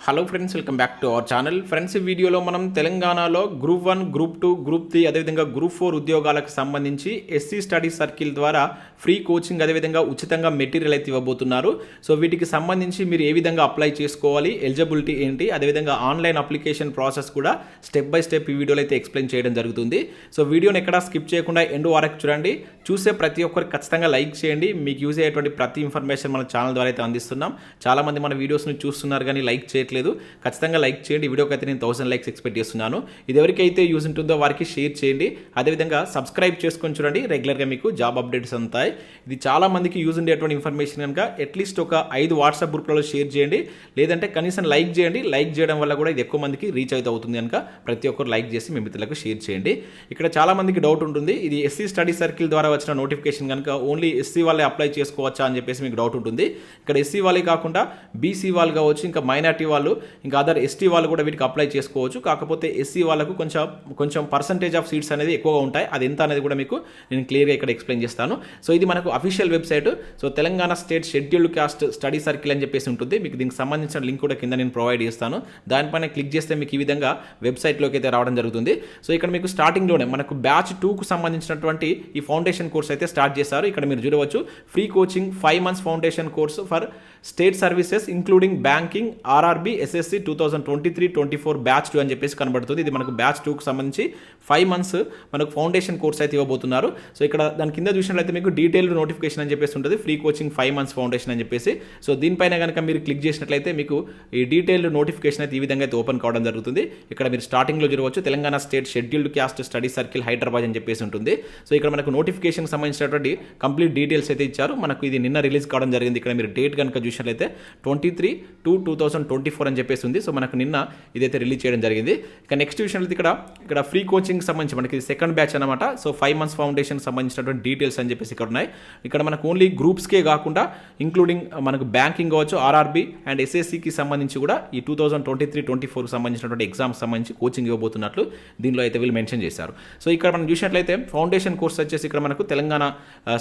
Hello friends welcome back to our channel friends ఈ వీడియోలో మనం తెలంగాణలో group one group two group three అదేవిధంగా గ్రూప్ ఫోర్ ఉద్యోగాలకు సంబంధించి ఎస్సీ స్టడీ సర్కిల్ ద్వారా ఫ్రీ కోచింగ్ అదేవిధంగా ఉచితంగా మెటీరియల్ అయితే ఇవ్వబోతున్నారు. సో వీటికి సంబంధించి మీరు ఏ విధంగా అప్లై చేసుకోవాలి ఎలిజిబిలిటీ ఏంటి అదేవిధంగా ఆన్లైన్ అప్లికేషన్ ప్రాసెస్ కూడా స్టెప్ బై స్టెప్ ఈ వీడియోలో అయితే ఎక్స్ప్లెయిన్ చేయడం జరుగుతుంది. సో వీడియోని ఎక్కడా స్కిప్ చేయకుండా ఎండ్ వరకు చూడండి. చూసే ప్రతి ఒక్కరు ఖచ్చితంగా లైక్ చేయండి. మీకు యూజ్ అయ్యేటువంటి ప్రతి ఇన్ఫర్మేషన్ మన ఛానల్ ద్వారా అయితే అందిస్తున్నాం. చాలామంది మన వీడియోస్ని చూస్తున్నారు కానీ లైక్ చేయట్లేదు. ఖచ్చితంగా లైక్ చేయండి. ఈ వీడియోకి అయితే నేను థౌసండ్ లైక్స్ ఎక్స్పెక్ట్ చేస్తున్నాను. ఇది ఎవరికైతే యూజ్ ఉంటుందో వారికి షేర్ చేయండి. అదేవిధంగా సబ్స్క్రైబ్ చేసుకొని చూడండి. రెగ్యులర్గా మీకు జాబ్ అప్డేట్స్ అంతాయి ఇది చాలా మందికి యూజ్ ఉండేటువంటి ఇన్ఫర్మేషన్ కనుక అట్లీస్ట్ ఒక ఐదు వాట్సాప్ గ్రూప్లలో షేర్ చేయండి. లేదంటే కనీసం లైక్ చేయండి. లైక్ చేయడం వల్ల కూడా ఇది ఎక్కువ మందికి రీచ్ అయితే అవుతుంది కనుక ప్రతి ఒక్కరు లైక్ చేసి మీ మిత్రులకు షేర్ చేయండి. ఇక్కడ చాలా మందికి డౌట్ ఉంటుంది. ఇది ఎస్సీ స్టడీ సర్కిల్ ద్వారా వచ్చిన నోటిఫికేషన్ కనుక ఓన్లీ ఎస్సీ వాళ్ళే అప్లై చేసుకోవచ్చా అని చెప్పేసి మీకు డౌట్ ఉంటుంది. ఇక్కడ ఎస్సీ వాళ్ళే కాకుండా బీసీ వాళ్ళు కావచ్చు ఇంకా మైనార్టీ వాళ్ళు ఇంకా అదర్ ఎస్టీ వాళ్ళు కూడా వీటికి అప్లై చేసుకోవచ్చు. కాకపోతే ఎస్సీ వాళ్ళకు కొంచెం కొంచెం పర్సంటేజ్ ఆఫ్ సీట్స్ అనేది ఎక్కువగా ఉంటాయి. అది ఎంత అనేది కూడా మీకు నేను క్లియర్గా ఇక్కడ ఎక్స్ప్లెయిన్ చేస్తాను. సో ఇది మనకు official website so Telangana state scheduled caste study circle అని చెప్పేసి ఉంటుంది. మీకు దీనికి సంబంధించిన లింక్ కూడా కింద నేను ప్రొవైడ్ చేస్తాను. దానిపైన క్లిక్ చేస్తే మీకు ఈ విధంగా వెబ్సైట్లోకి అయితే రావడం జరుగుతుంది. సో ఇక్కడ మీకు స్టార్టింగ్లోనే మనకు బ్యాచ్ టూకు సంబంధించినటువంటి ఈ ఫౌండేషన్ కోర్స్ అయితే స్టార్ట్ చేశారు. ఇక్కడ మీరు చూడవచ్చు. Free coaching five months foundation course for state services including banking RRB SSC two thousand twenty three twenty four batch two అని చెప్పేసి కనబడుతుంది. ఇది మనకు బ్యాచ్ టూకి సంబంధించి ఫైవ్ మంత్స్ మనకు ఫౌండేషన్ కోర్స్ అయితే ఇవ్వబోతున్నారు. సో ఇక్కడ దాని కింద చూసినట్లయితే మీకు డీటెయిల్డ్ నోటిఫికేషన్ అని చెప్పేసి ఉంటుంది. Free coaching five months foundation అని చెప్పేసి. సో దీనిపైన కనుక మీరు క్లిక్ చేసినట్లయితే మీకు ఈ డీటెయిల్డ్ నోటిఫికేషన్ అయితే ఈ విధంగా అయితే ఓపెన్ కావడం జరుగుతుంది. ఇక్కడ మీరు స్టార్టింగ్లో చూడవచ్చు. Telangana state scheduled caste study circle Hyderabad అని చెప్పేసి ఉంటుంది. సో ఇక్కడ మనకు నోటిఫికేషన్ సంబంధించినటువంటి కంప్లీట్ డీటెయిల్స్ అయితే ఇచ్చారు. మనకు ఇది నిన్న రిలీజ్ కావడం జరిగింది. ఇక్కడ మీరు డేట్ కనుక చూసినట్లయితే twenty three two two thousand twenty four అని చెప్పేసి ఉంది. సో మనకు నిన్న ఇదైతే రిలీజ్ చేయడం జరిగింది. ఇక నెక్స్ట్ విషయం అయితే ఇక్కడ ఇక్కడ ఫ్రీ కోచింగ్ సంబంధించి మనకి సెకండ్ బ్యాచ్ అనమాట సో ఫైవ్ మంత్స్ ఫౌండేషన్ సంబంధించినటువంటి డీటెయిల్స్ అని చెప్పేసి ఇక్కడ ఉన్నాయి. ఇక్కడ మనకు ఓన్లీ గ్రూప్స్కే కాకుండా ఇంక్లూడింగ్ మనకు బ్యాంకింగ్ కావచ్చు ఆర్ఆర్బి అండ్ ఎస్ఎస్సికి సంబంధించి కూడా ఈ two thousand twenty three twenty ఫోర్కి సంబంధించినటువంటి ఎగ్జామ్స్ సంబంధించి కోచింగ్ ఇవ్వబోతున్నట్లు దీనిలో అయితే వీళ్ళు మెన్షన్ చేశారు. సో ఇక్కడ మనం చూసినట్లయితే ఫౌండేషన్ కోర్స్ వచ్చేసి ఇక్కడ మనకు తెలంగాణ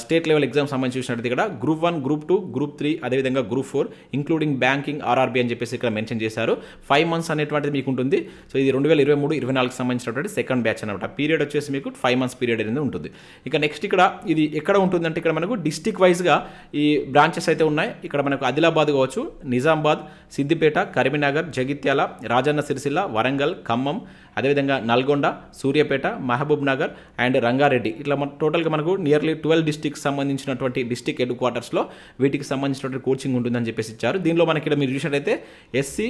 స్టేట్ లెవెల్ ఎగ్జామ్ సంబంధించి చూసినట్లయితే ఇక్కడ group one group two group three అదేవిధంగా group four including banking RRB అని చెప్పేసి ఇక్కడ మెన్షన్ చేశారు. ఫైవ్ మంత్స్ అనేటువంటిది మీకు ఉంటుంది సో ఇది రెండు వేల ఇరవై మూడు ఇరవై నాలుగు సంబంధించినటువంటి సెకండ్ బ్యాచ్ అనమాట పీరియడ్ వచ్చేసి మీకు ఫైవ్ మంత్స్ పీరియడ్ అనేది ఉంటుంది. ఇక నెక్స్ట్ ఇక్కడ ఇది ఎక్కడ ఉంటుందంటే ఇక్కడ మనకు డిస్టిక్ వైజ్గా ఈ బ్రాంచెస్ అయితే ఉన్నాయి. ఇక్కడ మనకు ఆదిలాబాద్ కావచ్చు నిజామాబాద్ సిద్దిపేట కరీంనగర్ జగిత్యాల రాజన్న సిరిసిల్ల వరంగల్ ఖమ్మం అదేవిధంగా నల్గొండ సూర్యాపేట మహబూబ్ నగర్ అండ్ రంగారెడ్డి. ఇట్లా మన టోటల్గా మనకు నియర్లీ ట్వెల్వ్ డిస్టిక్ సంబంధించినటువంటి డిస్టిక్ హెడ్ క్వార్టర్స్లో వీటికి సంబంధించినటువంటి కోచింగ్ ఉంటుందని చెప్పేసి ఇచ్చారు. దీనిలో మనకి ఇక్కడ మీరు చూసినట్లయితే SC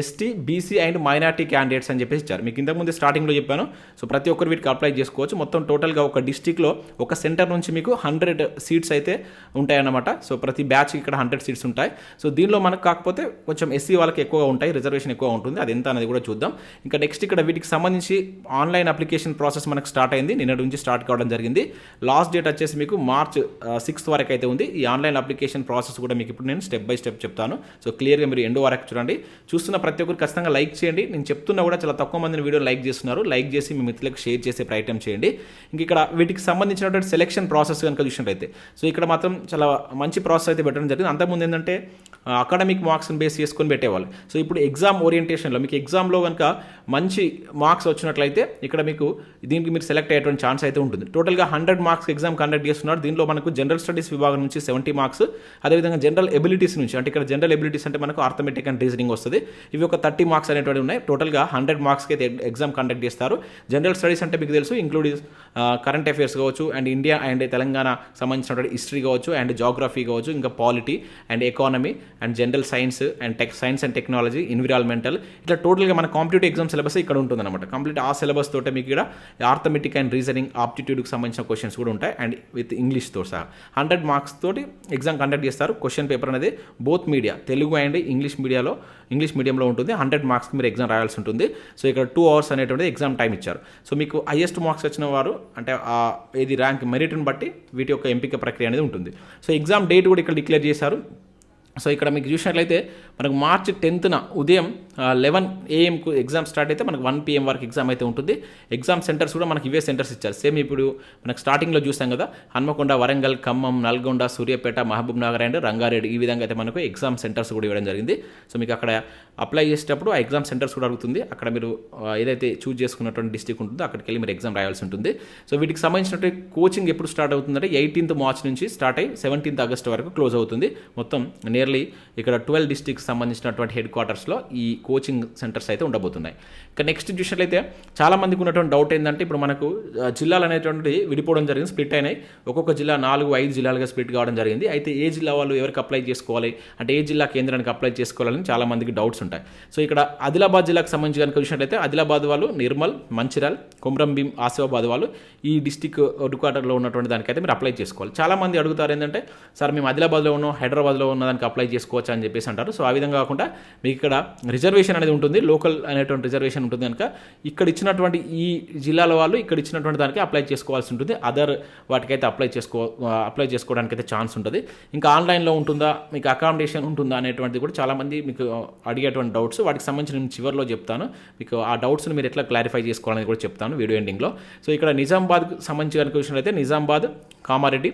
ST BC and minority candidates అని చెప్పేసి ఇచ్చారు. మీకు ఇంతకుముందు స్టార్టింగ్లో చెప్పాను. సో ప్రతి ఒక్కరు వీటికి అప్లై చేసుకోవచ్చు. మొత్తం టోటల్గా ఒక డిస్టిక్లో ఒక సెంటర్ నుంచి మీకు హండ్రెడ్ సీట్స్ అయితే ఉంటాయన్నమాట. సో ప్రతి బ్యాచ్ ఇక్కడ హండ్రెడ్ సీట్స్ ఉంటాయి. సో దీనిలో మనకు కాకపోతే కొంచెం ఎస్సీ వాళ్ళకి ఎక్కువగా ఉంటాయి. రిజర్వేషన్ ఎక్కువ ఉంటుంది. అది ఎంత అనేది కూడా చూద్దాం. ఇంకా నెక్స్ట్ ఇక్కడ వీటికి సంబంధించి ఆన్లైన్ అప్లికేషన్ ప్రాసెస్ మనకు స్టార్ట్ అయింది. నిన్నటి నుంచి స్టార్ట్ కావడం జరిగింది. లాస్ట్ డేట్ వచ్చేసి మీకు మార్చ్ సిక్స్త్ uh, వరకు అయితే ఉంది. ఈ ఆన్లైన్ అప్లికేషన్ ప్రాసెస్ కూడా మీకు ఇప్పుడు నేను స్టెప్ బై స్టెప్ చెప్తాను. సో క్లియర్గా మీరు ఎండ్ వరకు చూడండి. చూస్తున్న ప్రతి ఒక్కరు ఖచ్చితంగా లైక్ చేయండి. నేను చెప్తున్నా కూడా చాలా తక్కువ మందిని వీడియో లైక్ చేస్తున్నారు. లైక్ చేసి మీ మిత్రులకు షేర్ చేసే ప్రయత్నం చేయండి. ఇంక ఇక్కడ వీటికి సంబంధించినటువంటి సెలెక్షన్ ప్రాసెస్ కనుక చూసినట్టయితే సో ఇక్కడ మాత్రం చాలా మంచి ప్రాసెస్ అయితే పెట్టడం జరిగింది. అంతకుముందు ఏంటంటే అకాడమిక్ మార్క్స్ని బేస్ చేసుకొని పెట్టేవాళ్ళు. సో ఇప్పుడు ఎగ్జామ్ ఓరియంటేషన్లో మీకు ఎగ్జామ్లో కనుక మంచి మార్క్స్ వచ్చినట్లయితే ఇక్కడ మీకు దీనికి మీరు సెలెక్ట్ అయ్యేటువంటి ఛాన్స్ అయితే ఉంటుంది. టోటల్గా హండ్రెడ్ మార్క్స్ ఎగ్జామ్ కండక్ట్ చేస్తున్నారు. దీనిలో మనకు జనరల్ స్టడీస్ విభాగం నుంచి సెవెంటీ మార్క్స్ అదేవిధంగా జనరల్ ఎబిలిటీస్ నుంచి అంటే ఇక్కడ జనరల్ ఎబిలిటీస్ అంటే మనకు ఆర్థమెటిక్ అండ్ రీజనింగ్ వస్తుంది. ఇవి ఒక థర్టీ మార్క్స్ అనేటువంటి ఉన్నాయి. టోటల్గా హండ్రెడ్ మార్క్స్కి అయితే ఎగ్జామ్ కండక్ట్ చేస్తారు. జనరల్ స్టడీస్ అంటే మీకు తెలుసు ఇంక్లూడింగ్ కరెంట్ అఫైర్స్ కావచ్చు అండ్ ఇండియా అండ్ తెలంగాణ సంబంధించినటువంటి హిస్టరీ కావచ్చు అండ్ జాగ్రఫీ కావచ్చు ఇంకా polity and economy and general science and tech science and technology environmental ఇట్లా టోటల్గా మన కాంపిటేటివ్ ఎగ్జామ్ సిలబస్ ఇక్కడ ఉంటుందన్నమాట. కంప్లీట్ ఆ సిలబస్ తోటే మీకు ఇక్కడ ఆర్థమెటిక్ అండ్ రీజనింగ్ ఆప్టిట్యూడ్కి సంబంధించిన క్వశ్చన్స్ కూడా ఉంటాయి అండ్ విత్ ఇంగ్లీష్తో సహా. హండ్రెడ్ మార్క్స్ తోటి ఎగ్జామ్ కండక్ట్ చేస్తారు. క్వశ్చన్ పేపర్ అనేది both media Telugu and English మీడియాలో ఇంగ్లీష్ మీడియంలో ఉంటుంది. హండ్రెడ్ మార్క్స్కి మీరు ఎగ్జామ్ రాయాల్సి ఉంటుంది. సో ఇక్కడ టూ అవర్స్ అనేటువంటి ఎగ్జామ్ టైం ఇచ్చారు. సో మీకు హైయెస్ట్ మార్క్స్ వచ్చిన వారు అంటే ఆ ర్యాంక్ మెరిట్ని బట్టి వీటి యొక్క ఎంపిక ప్రక్రియ అనేది ఉంటుంది. సో ఎగ్జామ్ డేట్ కూడా ఇక్కడ డిక్లేర్ చేశారు. సో ఇక్కడ మీకు చూసినట్లయితే మనకు మార్చి టెన్త్న ఉదయం లెవెన్ ఏఎంకు ఎగ్జామ్ స్టార్ట్ అయితే మనకు వన్ పిఎం వరకు ఎగ్జామ్ అయితే ఉంటుంది. ఎగ్జామ్ సెంటర్స్ కూడా మనకి ఇవే సెంటర్స్ ఇచ్చారు. సేమ్ ఇప్పుడు మనకు స్టార్టింగ్లో చూసాం కదా హన్మకొండ వరంగల్ ఖమ్మం నల్గొండ సూర్యాపేట మహబూబ్ నగర్ అండ్ రంగారెడ్డి ఈ విధంగా అయితే మనకు ఎగ్జామ్ సెంటర్స్ కూడా ఇవ్వడం జరిగింది. సో మీకు అక్కడ అప్లై చేసేటప్పుడు ఆ ఎగ్జామ్ సెంటర్స్ కూడా అడుగుతుంది. అక్కడ మీరు ఏదైతే చూజ్ చేసుకున్నటువంటి డిస్టిక్ ఉంటుందో అక్కడికి వెళ్ళి మీరు ఎగ్జామ్ రాయాల్సి ఉంటుంది. సో వీటికి సంబంధించినటువంటి కోచింగ్ ఎప్పుడు స్టార్ట్ అవుతుందంటే ఎయిటీన్త్ మార్చ్ నుంచి స్టార్ట్ అయ్యి సెవెంటీన్త్ ఆగస్ట్ వరకు క్లోజ్ అవుతుంది. మొత్తం నియర్లీ ఇక్కడ ట్వెల్వ్ డిస్టిక్స్ సంబంధించినటువంటి హెడ్ క్వార్టర్స్లో ఈ కోచింగ్ సెంటర్స్ అయితే ఉండబోతున్నాయి. ఇక నెక్స్ట్ చూసినట్లయితే అయితే చాలామందికి ఉన్నటువంటి డౌట్ ఏంటంటే ఇప్పుడు మనకు జిల్లాలు అనేటువంటి విడిపోవడం జరిగింది స్ప్లిట్ అయినాయి. ఒక్కొక్క జిల్లా నాలుగు ఐదు జిల్లాలుగా స్ప్లిట్ కావడం జరిగింది. అయితే ఏ జిల్లా వాళ్ళు ఎవరికి అప్లై చేసుకోవాలి? అంటే ఏ జిల్లా కేంద్రానికి అప్లై చేసుకోవాలని చాలామందికి డౌట్స్ ఉంటాయి. సో ఇక్కడ ఆదిలాబాద్ జిల్లాకు సంబంధించి కనుక చూసినట్లయితే ఆదిలాబాద్ వాళ్ళు నిర్మల్ మంచిర్యాల్ కొమరం భీం ఆసిఫాబాద్ వాళ్ళు ఈ డిస్టిక్ హెడ్ క్వార్టర్లో ఉన్నటువంటి దానికైతే మీరు అప్లై చేసుకోవాలి. చాలామంది అడుగుతారు ఏంటంటే సార్ మేము ఆదిలాబాద్లో ఉన్నాం హైదరాబాద్లో ఉన్న దానికి అప్లై చేసుకోవచ్చు? అని చెప్పేసి అంటారు. సో ఆ విధంగా కాకుండా మీకు ఇక్కడ రిజర్వేషన్ అనేది ఉంటుంది లోకల్ అనేటువంటి రిజర్వేషన్ ఉంటుంది కనుక ఇక్కడ ఇచ్చినటువంటి ఈ జిల్లాల వాళ్ళు ఇక్కడ ఇచ్చినటువంటి దానికి అప్లై చేసుకోవాల్సి ఉంటుంది. అదర్ వాటికైతే అప్లై చేసుకో అప్లై చేసుకోవడానికి అయితే ఛాన్స్ ఉంటుంది. ఇంకా ఆన్లైన్లో ఉంటుందా మీకు అకామిడేషన్ ఉంటుందా అనేటువంటిది కూడా చాలామంది మీకు అడిగేటువంటి డౌట్స్ వాటికి సంబంధించి నేను చివరిలో చెప్తాను. మీకు ఆ డౌట్స్ని మీరు ఎట్లా క్లారిఫై చేసుకోవాలని కూడా చెప్తాను వీడియో ఎండింగ్లో సో ఇక్కడ నిజామాబాద్కి సంబంధించిన కనుక అయితే నిజామాబాద్ కామారెడ్డి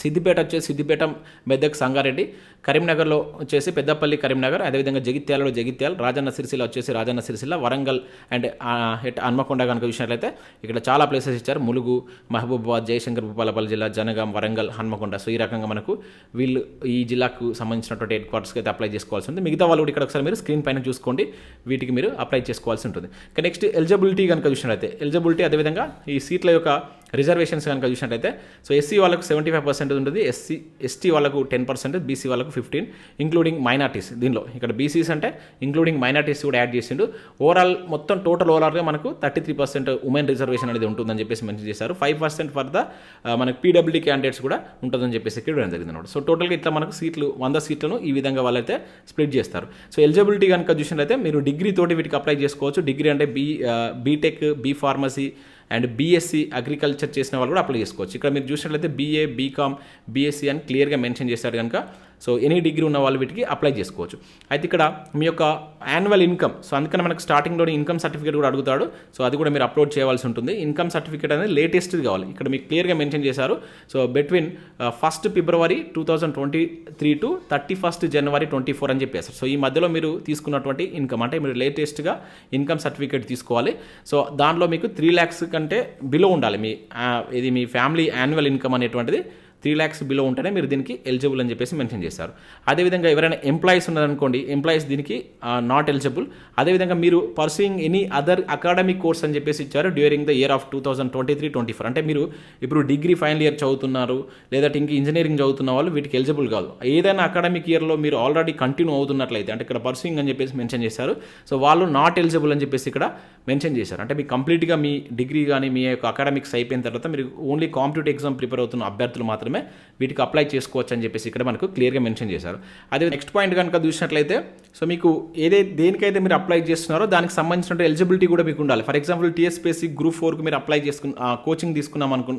సిద్దిపేట వచ్చేసి సిద్దిపేట మెదక్ సంగారెడ్డి కరీంనగర్లో వచ్చేసి పెద్దపల్లి కరీంనగర్ అదేవిధంగా జగిత్యాలలో జగిత్యాల రాజన్న సిరిసిల్ల వచ్చేసి రాజన్న సిరిసిల్ల వరంగల్ అండ్ ఎట్ హన్మకొండ కనుక చూసినట్లయితే ఇక్కడ చాలా ప్లేసెస్ ఇచ్చారు. ములుగు మహబూబాబాద్ జయశంకర్ భూపాలపల్లి జిల్లా జనగాం వరంగల్ హన్మకొండ. సో ఈ రకంగా మనకు వీళ్ళు ఈ జిల్లాకు సంబంధించినటువంటి హెడ్ క్వార్టర్స్కి అయితే అప్లై చేసుకోవాల్సి ఉంది మిగతా వాళ్ళు కూడా ఇక్కడ ఒకసారి మీరు స్క్రీన్ పైన చూసుకోండి. వీటికి మీరు అప్లై చేసుకోవాల్సి ఉంటుంది. నెక్స్ట్ ఎలిజిబిలిటీ కనుక చూసినట్లయితే ఎలిజిబిలిటీ అదేవిధంగా ఈ సీట్ల యొక్క రిజర్వేషన్స్ కనుక చూసినట్లయితే సో ఎస్సీ వాళ్ళకు సెవెంటీ ఫైవ్ పర్సెంట్ ఉంటుంది ఎస్సీ ఎస్టీ వాళ్ళకు టెన్ పర్సెంట్ బీసీ వాళ్ళకు ఫిఫ్టీన్ ఇంక్లూడింగ్ మైనార్టీస్ దీనిలో. ఇక్కడ బీసీస్ అంటే ఇంక్లూడింగ్ మైనార్టీస్ కూడా యాడ్ చేసిండు. ఓవరాల్ మొత్తం టోటల్ ఓవరాల్గా మనకు thirty three percent women reservation అనేది ఉంటుందని చెప్పేసి మెన్షన్ చేశారు. ఫైవ్ పర్సెంట్ ఫర్ ద మనకు పీడబ్ల్యూడీ క్యాండిడేట్స్ కూడా ఉంటుందని చెప్పేసి ఇక్కడ జరిగింది అనమాట సో టోటల్గా ఇట్లా మనకు సీట్లు వంద సీట్లను ఈ విధంగా వాళ్ళైతే స్ప్లిట్ చేస్తారు. సో ఎలిజిబిలిటీ కనుక చూసినట్లయితే మీరు డిగ్రీ తోటి వీటికి అప్లై చేసుకోవచ్చు. డిగ్రీ అంటే B BTech B pharmacy and BSc agriculture చేసిన వాళ్ళు కూడా అప్లై చేసుకోవచ్చు. ఇక్కడ మీరు చూసినట్లయితే బీఏ బీకామ్ బీఎస్సీ అని క్లియర్గా మెన్షన్ చేశారు కనుక సో ఎనీ డిగ్రీ ఉన్న వాళ్ళు వీటికి అప్లై చేసుకోవచ్చు. అయితే ఇక్కడ మీ యొక్క యాన్యువల్ ఇన్కమ్ సో అందుకని మనకు స్టార్టింగ్లో ఇన్కమ్ సర్టిఫికేట్ కూడా అడుగుతాడు. సో అది కూడా మీరు అప్లోడ్ చేయాల్సి ఉంటుంది. ఇన్కమ్ సర్టిఫికేట్ అనేది లేటెస్ట్ది కావాలి. ఇక్కడ మీకు క్లియర్గా మెన్షన్ చేశారు. So between first February two thousand twenty three to thirty first January twenty four అని చెప్పేస్తారు సో ఈ మధ్యలో మీరు తీసుకున్నటువంటి ఇన్కమ్ అంటే మీరు లేటెస్ట్గా ఇన్కమ్ సర్టిఫికేట్ తీసుకోవాలి. సో దాంట్లో మీకు త్రీ ల్యాక్స్ కంటే బిలో ఉండాలి. మీ uh, ఇది మీ ఫ్యామిలీ యాన్యువల్ ఇన్కమ్ అనేటువంటిది. త్రీ ల్యాక్స్ బిలో ఉంటేనే మీరు దీనికి ఎలిజిబుల్ అని చెప్పేసి మెన్షన్ చేశారు. అదేవిధంగా ఎవరైనా ఎంప్లాయీస్ ఉన్నారనుకోండి ఎంప్లాయీస్ దీనికి నాట్ ఎలిజిబుల్ అదేవిధంగా మీరు pursuing any other academic course అని చెప్పేసి ఇచ్చారు during the year of two thousand twenty three twenty four అంటే మీరు ఇప్పుడు డిగ్రీ ఫైనల్ ఇయర్ చదువుతున్నారు లేదంటే ఇంక ఇంజనీరింగ్ చదువుతున్న వాళ్ళు వీటికి ఎలిజిబుల్ కాదు. ఏదైనా అకాడమిక్ ఇయర్లో మీరు ఆల్రెడీ కంటిన్యూ అవుతున్నట్లయితే అంటే ఇక్కడ పర్సూయింగ్ అని చెప్పేసి మెన్షన్ చేశారు. సో వాళ్ళు నాట్ ఎలిజిబుల్ అని చెప్పేసి ఇక్కడ మెన్షన్ చేశారు. అంటే మీ కంప్లీట్గా మీ డిగ్రీ కానీ మీ యొక్క అకాడమిక్స్ అయిపోయిన తర్వాత మీరు ఓన్లీ కాంపిటేటివ్ ఎగ్జామ్ ప్రిపేర్ అవుతున్న అభ్యర్థులు మాత్రమే వీటికి అప్లై చేసుకోవచ్చు అని చెప్పేసి ఇక్కడ మనకు క్లియర్గా మెన్షన్ చేశారు. అదే నెక్స్ట్ పాయింట్ కనుక చూసినట్లయితే సో మీకు ఏదైతే దేనికైతే మీరు అప్లై చేస్తున్నారో దానికి సంబంధించిన ఎలిజిబిలిటీ కూడా మీకు ఉండాలి. ఫర్ ఎగ్జాంపుల్ టీఎస్పీఎస్సీ గ్రూప్ ఫోర్కి మీరు అప్లై చేసుకున్న కోచింగ్ తీసుకున్నాం అనుకు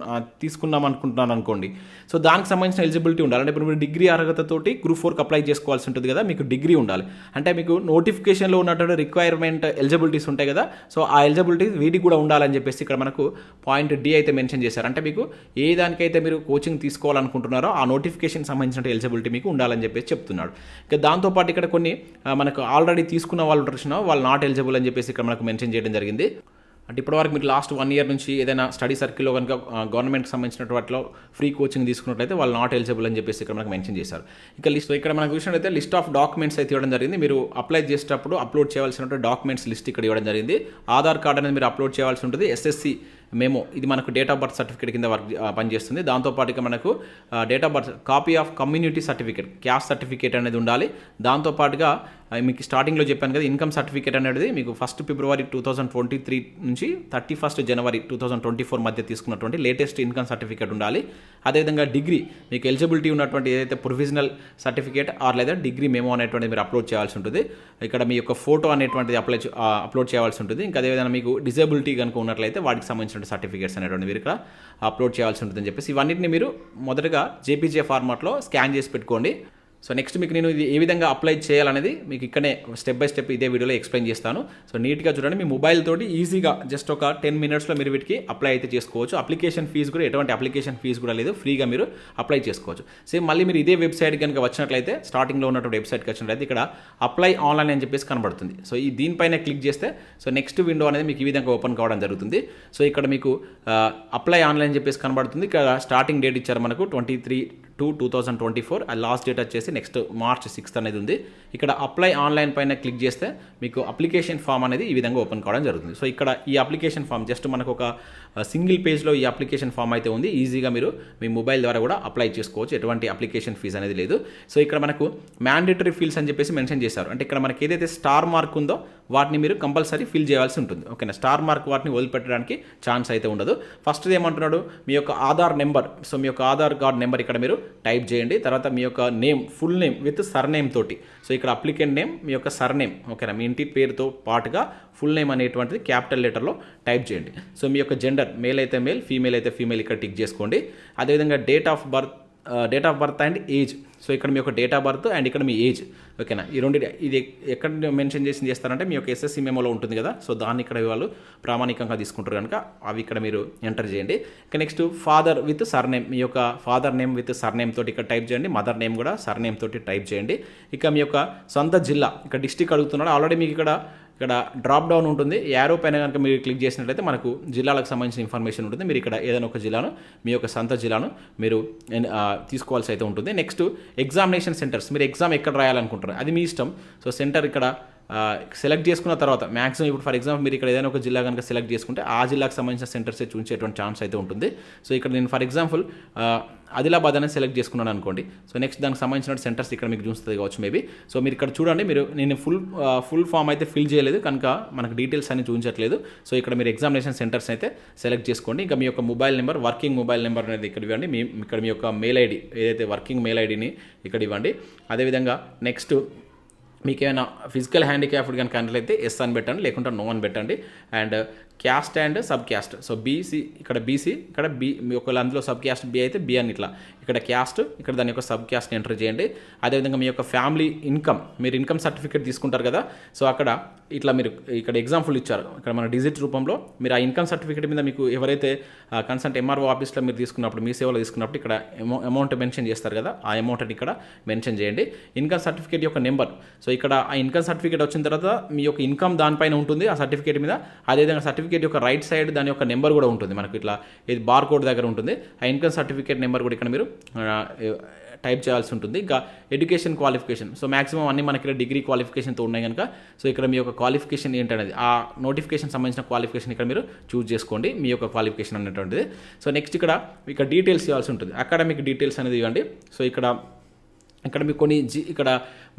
తీసుకున్నాం అనుకుంటున్నాను అనుకోండి. సో దానికి సంబంధించిన ఎలిజిబిలిటీ ఉండాలి. అంటే ఇప్పుడు మీరు డిగ్రీ అర్హతతోటి గ్రూప్ ఫోర్కి అప్లై చేసుకోవాల్సి ఉంటుంది కదా మీకు డిగ్రీ ఉండాలి. అంటే మీకు నోటిఫికేషన్లో ఉన్నటువంటి రిక్వైర్మెంట్ ఎలిజిబిలిటీస్ ఉంటాయి కదా సో ఆ ఎలిజిబిలిటీ వీటికి కూడా ఉండాలని చెప్పేసి ఇక్కడ మనకు పాయింట్ డి అయితే మెన్షన్ చేశారు. అంటే మీకు ఏ దానికైతే మీరు కోచింగ్ తీసుకు తీసుకోవాలనుకుంటున్నారో ఆ నోటిఫికేషన్ సంబంధించిన ఎలిజిబిలిటీ మీకు ఉండాలని చెప్పేసి చెప్తున్నాడు. ఇక దాంతోపాటు ఇక్కడ కొన్ని మనకు ఆల్రెడీ తీసుకున్న వాళ్ళు వచ్చిన వాళ్ళు నాట్ ఎలిజిబుల్ అని చెప్పేసి ఇక్కడ మనకు మెన్షన్ చేయడం జరిగింది. అంటే ఇప్పటివరకు మీరు లాస్ట్ వన్ ఇయర్ నుంచి ఏదైనా స్టడీ సర్కిల్లో కనుక గవర్నమెంట్కి సంబంధించిన వాటిలో ఫ్రీ కోచింగ్ తీసుకున్నట్లయితే వాళ్ళు నాట్ ఎలిజిబుల్ అని చెప్పేసి ఇక్కడ మనకు మెన్షన్ చేశారు. ఇక లిస్ట్ ఇక్కడ మనకు చూసినట్లయితే లిస్ట్ ఆఫ్ డాక్యుమెంట్స్ అయితే ఇవ్వడం జరిగింది. మీరు అప్లై చేసేటప్పుడు అప్లోడ్ చేయాల్సిన డాక్యుమెంట్స్ లిస్ట్ ఇక్కడ ఇవ్వడం జరిగింది. ఆధార్ కార్డ్ అనేది మీరు అప్లోడ్ చేయాల్సి ఉంటుంది. ఎస్ఎస్సి మేము ఇది మనకు డేట్ ఆఫ్ బర్త్ సర్టిఫికేట్ కింద వర్క్ పనిచేస్తుంది. దాంతోపాటుగా మనకు date of birth copy of community certificate caste certificate అనేది ఉండాలి. దాంతోపాటుగా మీకు స్టార్టింగ్లో చెప్పాను కదా ఇన్కమ్ సర్టిఫికేట్ అనేది మీకు first February two thousand twenty three నుంచి thirty first January two thousand twenty four మధ్య తీసుకున్నటువంటి లేటెస్ట్ ఇన్కమ్ సర్టిఫికేట్ ఉండాలి. అదేవిధంగా డిగ్రీ మీకు ఎలిజిబిలిటీ ఉన్నటువంటి ఏదైతే ప్రొవిజనల్ సర్టిఫికేట్ ఆర్ లేదా డిగ్రీ మేమో అనేటువంటిది మీరు అప్లోడ్ చేయాల్సి ఉంటుంది. ఇక్కడ మీ యొక్క ఫోటో అనేటువంటిది అప్లై అప్లోడ్ చేయాల్సి ఉంటుంది. ఇంకా అదేవిధంగా మీకు డిజేబిలిటీ కనుక ఉన్నట్లయితే వాటికి సంబంధించిన సర్టిఫికేట్స్ అనేటువంటి మీరు ఇక్కడ అప్లోడ్ చేయాల్సి ఉంటుందని చెప్పేసి ఇవన్నిటిని మీరు మొదటగా జేపీజే ఫార్మాట్లో స్కాన్ చేసి పెట్టుకోండి. సో నెక్స్ట్ మీకు నేను ఇది ఏ విధంగా అప్లై చేయాలనేది మీకు ఇక్కడే స్టెప్ బై స్టెప్ ఇదే వీడియోలో ఎక్స్ప్లెయిన్ చేస్తాను. సో నీట్గా చూడండి మీ మొబైల్ తోటి ఈజీగా జస్ట్ ఒక టెన్ మినిట్స్లో మీరు వీటికి అప్లై అయితే చేసుకోవచ్చు. అప్లికేషన్ ఫీజు కూడా ఎటువంటి అప్లికేషన్ ఫీజు కూడా లేదు. ఫ్రీగా మీరు అప్లై చేసుకోవచ్చు. సేమ్ మళ్ళీ మీరు ఇదే వెబ్సైట్ కనుక వచ్చినట్లయితే స్టార్టింగ్లో ఉన్నటువంటి వెబ్సైట్కి వచ్చినట్లయితే ఇక్కడ అప్లై ఆన్లైన్ అని చెప్పేసి కనబడుతుంది. సో ఈ దీనిపైన క్లిక్ చేస్తే సో నెక్స్ట్ విండో అనేది మీకు ఈ విధంగా ఓపెన్ కావడం జరుగుతుంది. సో ఇక్కడ మీకు అప్లై ఆన్లైన్ చెప్పేసి కనబడుతుంది. ఇక్కడ స్టార్టింగ్ డేట్ ఇచ్చారు మనకు twenty three two two thousand twenty four. ఆ లాస్ట్ డేట్ వచ్చేసి నెక్స్ట్ మార్చ్ సిక్స్త్ అనేది ఉంది. ఇక్కడ అప్లై ఆన్లైన్ పైన క్లిక్ చేస్తే మీకు అప్లికేషన్ ఫామ్ అనేది ఈ విధంగా ఓపెన్ కావడం జరుగుతుంది. సో ఇక్కడ ఈ అప్లికేషన్ ఫామ్ జస్ట్ మనకు ఒక సింగిల్ పేజ్లో ఈ అప్లికేషన్ ఫామ్ అయితే ఉంది. ఈజీగా మీరు మీ మొబైల్ ద్వారా కూడా అప్లై చేసుకోవచ్చు. ఎటువంటి అప్లికేషన్ ఫీజు అనేది లేదు. సో ఇక్కడ మనకు మ్యాండేటరీ ఫీల్స్ అని చెప్పేసి మెన్షన్ చేశారు. అంటే ఇక్కడ మనకి ఏదైతే స్టార్ మార్క్ ఉందో వాటిని మీరు కంపల్సరీ ఫిల్ చేయాల్సి ఉంటుంది. ఓకేనా? స్టార్ మార్క్ వాటిని వదిలిపెట్టడానికి ఛాన్స్ అయితే ఉండదు. ఫస్ట్ ఏమంటున్నాడు? మీ యొక్క ఆధార్ నెంబర్ సో మీ యొక్క ఆధార్ కార్డ్ నెంబర్ ఇక్కడ మీరు టైప్ చేయండి. తర్వాత మీ యొక్క name full name with surname తోటి. సో ఇక్కడ అప్లికెంట్ నేమ్ మీ యొక్క సర్నేమ్ ఓకేనా? మీ ఇంటి పేరుతో పాటుగా ఫుల్ నేమ్ అనేటువంటిది క్యాపిటల్ లెటర్లో టైప్ చేయండి. సో మీ యొక్క జెండర్ మేల్ అయితే మేల్ ఫీమేల్ అయితే ఫీమేల్ ఇక్కడ టిక్ చేసుకోండి. అదేవిధంగా date of birth date of birth and age so ఇక్కడ మీ యొక్క డేట్ ఆఫ్ బర్త్ అండ్ ఇక్కడ మీ ఏజ్ ఓకేనా ఈ రెండు ఇది ఎక్కడ మెన్షన్ చేసి చేస్తారంటే మీ యొక్క ఎస్ఎస్సి మెమోలో ఉంటుంది కదా? సో దాన్ని ఇక్కడ వాళ్ళు ప్రామాణికంగా తీసుకుంటారు కనుక అవి ఇక్కడ మీరు ఎంటర్ చేయండి. ఇక next father with surname మీ యొక్క father name with surname తోటి ఇక్కడ టైప్ చేయండి. మదర్ నేమ్ కూడా సర్ నేమ్ తోటి టైప్ చేయండి. ఇక మీ యొక్క సొంత జిల్లా ఇక్కడ డిస్టిక్ అడుగుతున్నాడు. ఆల్రెడీ మీకు ఇక్కడ ఇక్కడ డ్రాప్ డౌన్ ఉంటుంది. యారో పైన కనుక మీరు క్లిక్ చేసినట్లయితే మనకు జిల్లాలకు సంబంధించిన ఇన్ఫర్మేషన్ ఉంటుంది. మీరు ఇక్కడ ఏదైనా ఒక జిల్లాను మీ యొక్క సొంత జిల్లాను మీరు తీసుకోవాల్సి అయితే ఉంటుంది. నెక్స్ట్ ఎగ్జామినేషన్ సెంటర్స్ మీరు ఎగ్జామ్ ఎక్కడ రాయాలనుకుంటారు అది మీ ఇష్టం. సో సెంటర్ ఇక్కడ సెలెక్ట్ చేసుకున్న తర్వాత మ్యాక్సిమం ఇప్పుడు ఫర్ ఎగ్జాంపుల్ మీరు ఇక్కడ ఏదైనా ఒక జిల్లా కనుక సెలెక్ట్ చేసుకుంటే ఆ జిల్లాకు సంబంధించిన సెంటర్స్ చూపించేటువంటి ఛాన్స్ అయితే ఉంటుంది. సో ఇక్కడ నేను ఫర్ ఎగ్జాంపుల్ ఆదిలాబాద్ అనేది సెలెక్ట్ చేసుకున్నాను అనుకోండి. సో నెక్స్ట్ దానికి సంబంధించిన సెంటర్స్ ఇక్కడ మీకు చూస్తుంది కావచ్చు మేబీ సో మీరు ఇక్కడ చూడండి మీరు నేను ఫుల్ ఫుల్ ఫామ్ అయితే ఫిల్ చేయలేదు కనుక మనకు డీటెయిల్స్ అన్ని చూపించట్లేదు. సో ఇక్కడ మీరు ఎగ్జామినేషన్ సెంటర్స్ అయితే సెలెక్ట్ చేసుకోండి. ఇంకా మీ యొక్క mobile number working mobile number అనేది ఇక్కడ ఇవ్వండి. మీ ఇక్కడ మీ యొక్క మెయిల్ ఐడి ఏదైతే వర్కింగ్ మెయిల్ ఐడిని ఇక్కడ ఇవ్వండి. అదేవిధంగా నెక్స్ట్ మీకు ఏమైనా ఫిజికల్ హ్యాండిక్యాప్డ్ కానీ అన్నట్లయితే ఎస్ అని పెట్టండి లేకుంటే నో అని పెట్టండి. And caste and sub caste so BC ఇక్కడ బీసీ ఇక్కడ బి మీ ఒకవేళ అందులో సబ్ క్యాస్ట్ బి అయితే బి అని ఇట్లా. ఇక్కడ క్యాస్ట్ ఇక్కడ దాని యొక్క సబ్ క్యాస్ట్ని ఎంటర్ చేయండి. అదేవిధంగా మీ యొక్క ఫ్యామిలీ ఇన్కమ్ మీరు ఇన్కమ్ సర్టిఫికేట్ తీసుకుంటారు కదా. సో అక్కడ ఇట్లా మీరు ఇక్కడ ఎగ్జాంపుల్ ఇచ్చారు. ఇక్కడ మన డిజిట్ రూపంలో మీరు ఆ ఇన్కమ్ సర్టిఫికేట్ మీద మీకు ఎవరైతే కన్సల్ట్ ఎంఆర్ఓ ఆఫీస్లో మీరు తీసుకున్నప్పుడు మీ సేవలో తీసుకున్నప్పుడు ఇక్కడ అమౌంట్ మెన్షన్ చేస్తారు కదా. ఆ అమౌంట్ని ఇక్కడ మెన్షన్ చేయండి. ఇన్కమ్ సర్టిఫికేట్ యొక్క నెంబర్. సో ఇక్కడ ఆ ఇన్కమ్ సర్టిఫికేట్ వచ్చిన తర్వాత మీ యొక్క ఇన్కమ్ దానిపైన ఉంటుంది. ఆ సర్టిఫికేట్ మీద అదేవిధంగా సర్టిఫికేట్ యొక్క రైట్ సైడ్ దాని యొక్క నెంబర్ కూడా ఉంటుంది. మనకు ఇట్లా ఇది బార్ కోడ్ దగ్గర ఉంటుంది. ఆ ఇన్కమ్ సర్టిఫికేట్ నెంబర్ కూడా ఇక్కడ మీరు టైప్ చేయాల్సి ఉంటుంది. ఇంకా ఎడ్యుకేషన్ క్వాలిఫికేషన్. సో మాక్సిమం అన్ని మనకి ఇక్కడ డిగ్రీ క్వాలిఫికేషన్తో ఉన్నాయి కనుక సో ఇక్కడ మీ యొక్క క్వాలిఫికేషన్ ఏంటనేది ఆ నోటిఫికేషన్ సంబంధించిన క్వాలిఫికేషన్ ఇక్కడ మీరు చూస్ చేసుకోండి మీ యొక్క క్వాలిఫికేషన్ అనేటువంటిది. సో నెక్స్ట్ ఇక్కడ ఇక్కడ డీటెయిల్స్ ఇవ్వాల్సి ఉంటుంది. అకాడమిక్ డీటెయిల్స్ అనేది ఇవ్వండి. సో ఇక్కడ ఇక్కడ మీకు కొన్ని జీ ఇక్కడ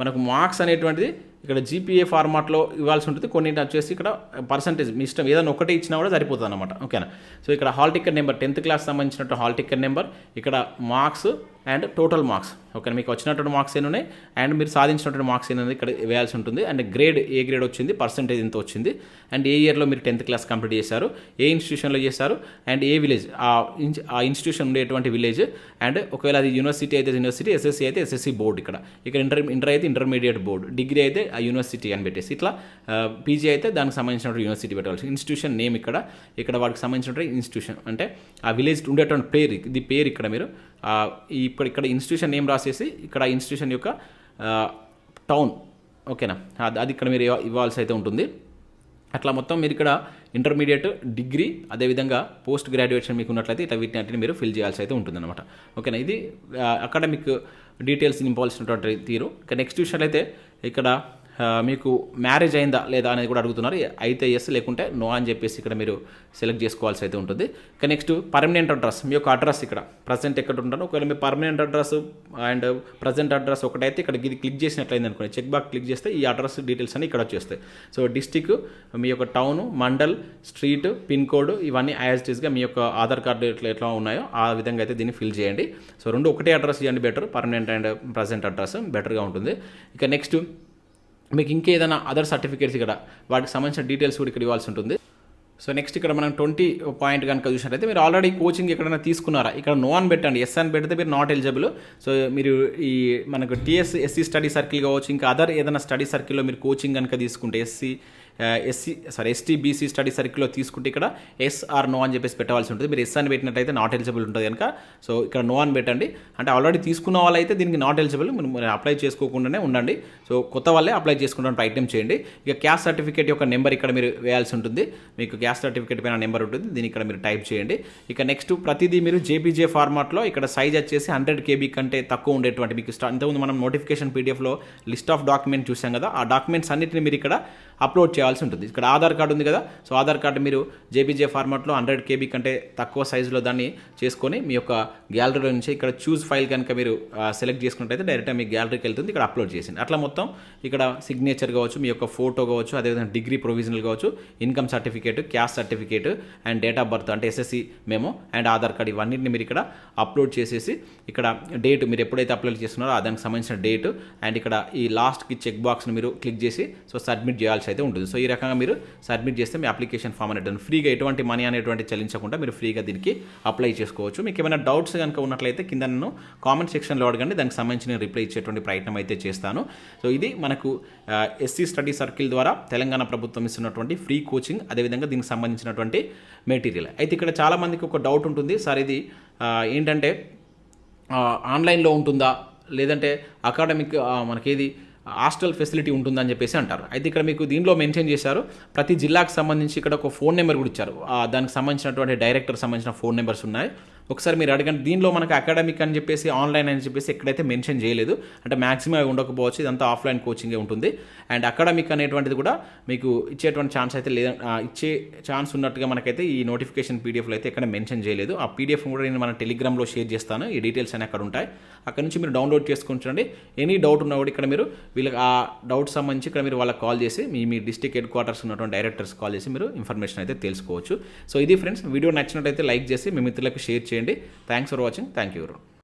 మనకు మార్క్స్ అనేటువంటిది ఇక్కడ జీపీఏ ఫార్మాట్లో ఇవ్వాల్సి ఉంటుంది. కొన్ని వచ్చేసి ఇక్కడ పర్సంటేజ్ మీ ఇష్టం ఏదైనా ఒకటే ఇచ్చినా కూడా సరిపోతుంది అనమాట ఓకేనా సో ఇక్కడ hall ticket number tenth class సంబంధించినట్టు hall ticket number ఇక్కడ marks and total marks okay మీకు వచ్చినటువంటి మార్క్స్ ఏమి ఉన్నాయి? అండ్ మీరు సాధించినటువంటి మార్క్స్ ఏమైనా ఇక్కడ వేయాల్సి ఉంటుంది. అండ్ గ్రేడ్ ఏ గ్రేడ్ వచ్చింది? పర్సంటేజ్ ఎంత వచ్చింది? అండ్ ఏ ఇయర్లో మీరు టెన్త్ క్లాస్ కంప్లీట్ చేశారు? ఏ ఇన్స్టిట్యూషన్లో చేశారు? అండ్ ఏ విలేజ్ ఆ ఆ ఇన్స్టిట్యూషన్ ఉండేటువంటి విలేజ్ అండ్ ఒకవేళ అది యూనివర్సిటీ అయితే యూనివర్సిటీ ఎస్ఎస్సీ అయితే ఎస్ఎస్సీ బోర్డు ఇక్కడ. ఇక్కడ ఇంటర్ ఇంటర్ అయితే ఇంటర్మీడియట్ బోర్డు డిగ్రీ అయితే ఆ యూనివర్సిటీ అని పెట్టేసి. ఇట్లా పీజీ అయితే దానికి సంబంధించిన యూనివర్సిటీ పెట్టాల్సి ఇన్స్టిట్యూషన్ నేమ్ ఇక్కడ. ఇక్కడ వాటికి సంబంధించిన ఇన్స్టిట్యూషన్ అంటే ఆ విలేజ్ ఉండేటువంటి పేరు ఇది పేరు ఇక్కడ మీరు ఇప్పుడు ఇక్కడ ఇన్స్టిట్యూషన్ నేమ్ రాసేసి ఇక్కడ ఇన్స్టిట్యూషన్ యొక్క టౌన్ ఓకేనా అది అది ఇక్కడ మీరు ఇవ్వాల్సి అయితే ఉంటుంది. అట్లా మొత్తం మీరు ఇక్కడ ఇంటర్మీడియట్ డిగ్రీ అదేవిధంగా పోస్ట్ గ్రాడ్యుయేషన్ మీకు ఉన్నట్లయితే ఇట్లా వీటిని అన్నిటిని మీరు ఫిల్ చేయాల్సి అయితే ఉంటుందన్నమాట. ఓకేనా? ఇది అకాడమిక్ డీటెయిల్స్ నింపాల్సినటువంటి తీరు. ఇక నెక్స్ట్ విషయాలు అయితే ఇక్కడ మీకు మ్యారేజ్ అయిందా లేదా అనేది కూడా అడుగుతున్నారు. అయితే ఎస్ లేకుంటే నో అని చెప్పేసి ఇక్కడ మీరు సెలెక్ట్ చేసుకోవాల్సి అయితే ఉంటుంది. ఇక నెక్స్ట్ పర్మనెంట్ అడ్రస్ మీ యొక్క అడ్రస్ ఇక్కడ. ప్రజెంట్ ఎక్కడ ఉంటారో ఒకవేళ మీ permanent address and present address ఒకటైతే ఇక్కడ ఇది క్లిక్ చేసినట్లయింది అనుకోండి. చెక్ బాక్ క్లిక్ చేస్తే ఈ అడ్రస్ డీటెయిల్స్ అన్ని ఇక్కడ వచ్చేస్తాయి. సో డిస్టిక్ మీ యొక్క town mandal street pin code ఇవన్నీ యాజిటీస్గా మీ యొక్క ఆధార్ కార్డు ఎట్లా ఎట్లా ఉన్నాయో ఆ విధంగా అయితే దీన్ని ఫిల్ చేయండి. సో రెండు ఒకటే అడ్రస్ ఇవ్వండి better permanent and present address బెటర్గా ఉంటుంది. ఇక నెక్స్ట్ మీకు ఇంకేదైనా అదర్ సర్టిఫికేట్స్ ఇక్కడ వాటికి సంబంధించిన డీటెయిల్స్ కూడా ఇక్కడ ఇవ్వాల్సి ఉంటుంది. సో నెక్స్ట్ ఇక్కడ మనం ట్వంటీ పాయింట్ కనుక చూసినట్లయితే మీరు ఆల్రెడీ కోచింగ్ ఎక్కడైనా తీసుకున్నారా? ఇక్కడ నో అని పెట్టండి. ఎస్ అని పెడితే మీరు నాట్ ఎలిజిబుల్ సో మీరు ఈ మనకు టీఎస్ ఎస్సీ స్టడీ సర్కిల్ కావచ్చు ఇంకా అదర్ ఏదైనా స్టడీ సర్కిల్లో మీరు కోచింగ్ కనుక తీసుకుంటే SC SC sorry ST BC study సర్కిల్లో తీసుకుంటే ఇక్కడ ఎస్ ఆర్ నో అని చెప్పేసి పెట్టాల్సి ఉంటుంది. మీరు ఎస్ అని పెట్టినట్టయితే నాట్ ఎలిజిబుల్ ఉంటుంది కనుక. సో ఇక్కడ నో అని పెట్టండి. అంటే ఆల్రెడీ తీసుకున్న వాళ్ళైతే దీనికి నాట్ ఎలిజిబుల్. మీరు అప్లై చేసుకోకుండానే ఉండండి. సో కొత్త వాళ్ళే అప్లై చేసుకుంటాను ప్రయత్నం చేయండి. ఇక క్యాస్ట్ సర్టిఫికేట్ యొక్క నెంబర్ ఇక్కడ మీరు వేయాల్సి ఉంటుంది. మీకు క్యాస్ట్ సర్టిఫికేట్ పైన నెంబర్ ఉంటుంది. దీన్ని ఇక్కడ మీరు టైప్ చేయండి. ఇక నెక్స్ట్ ప్రతిదీ మీరు జేపీజే ఫార్మాట్లో ఇక్కడ సైజ్ వచ్చేసి హండ్రెడ్ కేబీ కంటే తక్కువ ఉండేటువంటి మీకు ఇంతకుముందు మనం నోటిఫికేషన్ పీడిఎఫ్లో లిస్ట్ ఆఫ్ డాక్యుమెంట్ చూసాం కదా. ఆ డాక్యుమెంట్స్ అన్నిటిని మీరు ఇక్కడ అప్లోడ్ చేయాల్సి ఉంటుంది. ఇక్కడ ఆధార్ కార్డు ఉంది కదా సో ఆధార్ కార్డు మీరు జేబీజే ఫార్మాట్లో హండ్రెడ్ కేబీ కంటే తక్కువ సైజులో దాన్ని చేసుకొని మీ యొక్క గ్యాలరీలో నుంచి ఇక్కడ చూస్ ఫైల్ కనుక మీరు సెలెక్ట్ చేసుకున్నట్టయితే డైరెక్ట్గా మీ గ్యాలరీకి వెళ్తుంది ఇక్కడ అప్లోడ్ చేసింది అట్లా మొత్తం ఇక్కడ సిగ్నేచర్ కావచ్చు మీ యొక్క ఫోటో కావచ్చు అదేవిధంగా డిగ్రీ ప్రొవిజనల్ కావచ్చు income certificate caste certificate and date of birth అంటే SSC memo and Aadhaar card ఇవన్నిటిని మీరు ఇక్కడ అప్లోడ్ చేసేసి ఇక్కడ డేట్ మీరు ఎప్పుడైతే అప్లోడ్ చేస్తున్నారో దానికి సంబంధించిన డేట్ అండ్ ఇక్కడ ఈ లాస్ట్కి చెక్ బాక్స్ని మీరు క్లిక్ చేసి సో సబ్మిట్ చేయాల్సి అయితే ఉంటుంది. సో ఈ రకంగా మీరు సబ్మిట్ చేస్తే మీ అప్లికేషన్ ఫామ్ అనేది ఫ్రీగా ఎటువంటి మనీ అనేటువంటి చెల్లించకుండా మీరు ఫ్రీగా దీనికి అప్లై చేసుకోవచ్చు. మీకు ఏమైనా డౌట్స్ కనుక ఉన్నట్లయితే కింద నన్ను కామెంట్ సెక్షన్లో అడగండి. దానికి సంబంధించి నేను రిప్లై ఇచ్చేటువంటి ప్రయత్నం అయితే చేస్తాను. సో ఇది మనకు ఎస్సీ స్టడీ సర్కిల్ ద్వారా తెలంగాణ ప్రభుత్వం ఇస్తున్నటువంటి ఫ్రీ కోచింగ్ అదేవిధంగా దీనికి సంబంధించినటువంటి మెటీరియల్. అయితే ఇక్కడ చాలామందికి ఒక డౌట్ ఉంటుంది. సార్ ఇది ఏంటంటే ఆన్లైన్లో ఉంటుందా? లేదంటే అకాడమిక్ మనకేది హాస్టల్ ఫెసిలిటీ ఉంటుందని చెప్పేసి అంటారు. అయితే ఇక్కడ మీకు దీనిలో మెన్షన్ చేశారు ప్రతి జిల్లాకు సంబంధించి ఇక్కడ ఒక ఫోన్ నెంబర్ కూడా ఇచ్చారు. ఆ, దానికి సంబంధించినటువంటి డైరెక్టర్ సంబంధించిన ఫోన్ నెంబర్స్ ఉన్నాయి. ఒకసారి మీరు అడగండి దీనిలో మనకు అకాడమిక్ అని చెప్పేసి ఆన్లైన్ అని చెప్పేసి ఎక్కడైతే మెన్షన్ చేయలేదు అంటే మాక్సిమం అవి ఉండకపోవచ్చు ఇదంతా ఆఫ్లైన్ కోచింగే ఉంటుంది. అండ్ అకాడమిక్ అనేటువంటిది కూడా మీకు ఇచ్చేటువంటి ఛాన్స్ అయితే లేదా ఇచ్చే ఛాన్స్ ఉన్నట్టుగా మనకైతే ఈ నోటిఫికేషన్ పీడిఎఫ్లో అయితే ఎక్కడ మెన్షన్ చేయలేదు. ఆ పీడిఎఫ్ కూడా నేను మన టెలిగ్రామ్లో షేర్ చేస్తాను ఈ డీటెయిల్స్ అన్ని అక్కడ ఉంటాయి. అక్కడ నుంచి మీరు డౌన్లోడ్ చేసుకుని చూడండి. ఎనీ డౌట్ ఉన్నా కూడా ఇక్కడ మీరు వీళ్ళకి ఆ డౌట్ సంబంధించి ఇక్కడ మీరు వాళ్ళకి కాల్ చేసి మీ మీ డిస్టిక్ హెడ్ క్వార్టర్స్ ఉన్నటువంటి డైరెక్టర్స్ కాల్ చేసి మీరు ఇన్ఫర్మేషన్ అయితే తెలుసుకోవచ్చు. సో ఇది ఫ్రెండ్స్ వీడియో నచ్చినట్టయితే లైక్ చేసి మీ మిత్రులకు షేర్ చేయండి. Thanks for watching thank you